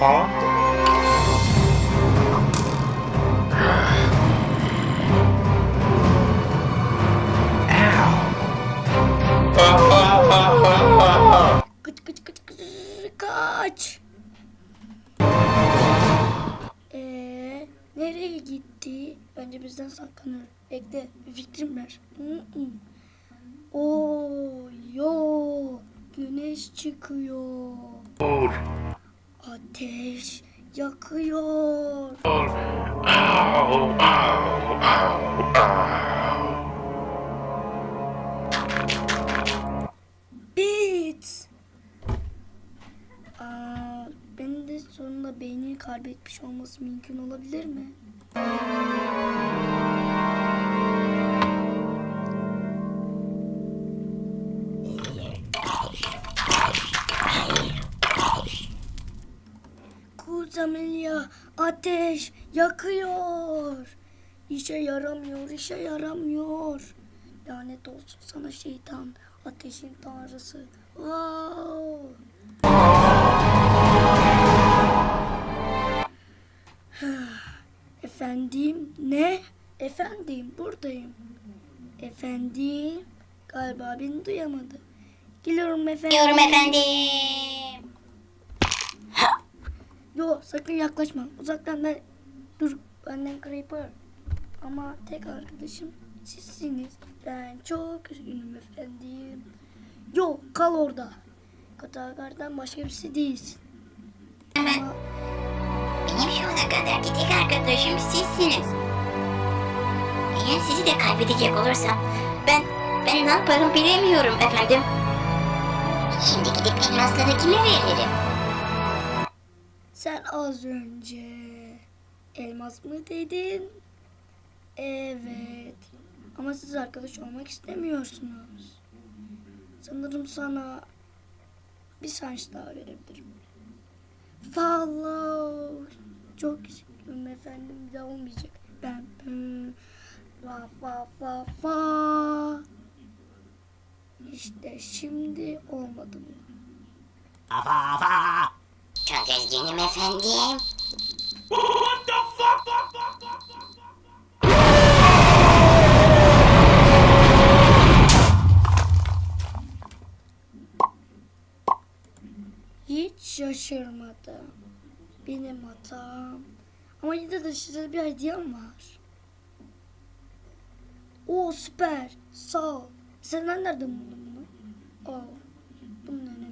Ha? Kaç kaç kaç kaç. Ee, nereye gitti? Önce bizden saklanır. Bekle fikrim ver. Oo yo güneş çıkıyor. Ateş yakıyor. Bit. Aa, benim de sonunda beynini kaybetmiş olması mümkün olabilir mi? Kuz Amelia ateş yakıyor. İşe yaramıyor, işe yaramıyor. Lanet olsun sana şeytan, ateşin tanrısı. Wow. Efendim ne? Efendim buradayım. Efendim galiba beni duyamadı. Geliyorum efendim. Diyorum efendim. Yo sakın yaklaşma. Uzaktan ben dur benden Creeper. Ama tek arkadaşım sizsiniz. Ben çok üzgünüm efendim. Yo kal orada. Katagardan başka birisi değilsin. Ama Benim şu ana kadarki tek arkadaşım sizsiniz. Eğer sizi de kaybedecek olursam ben ben ne yaparım bilemiyorum efendim. Şimdi gidip elmasları kime veririm? Az önce elmas mı dedin? Evet. Ama siz arkadaş olmak istemiyorsunuz. Sanırım sana bir şans daha verebilirim. Follow. Çok üzgünüm efendim. Bir daha olmayacak. Ben fa fa fa fa. İşte şimdi olmadı mı? Çok üzgünüm efendim. Hiç şaşırmadım. Benim hatam. Ama yine de size bir hediyem var. Oo süper. Sağ ol. Sen nereden buldun bunu? Oo. Bunun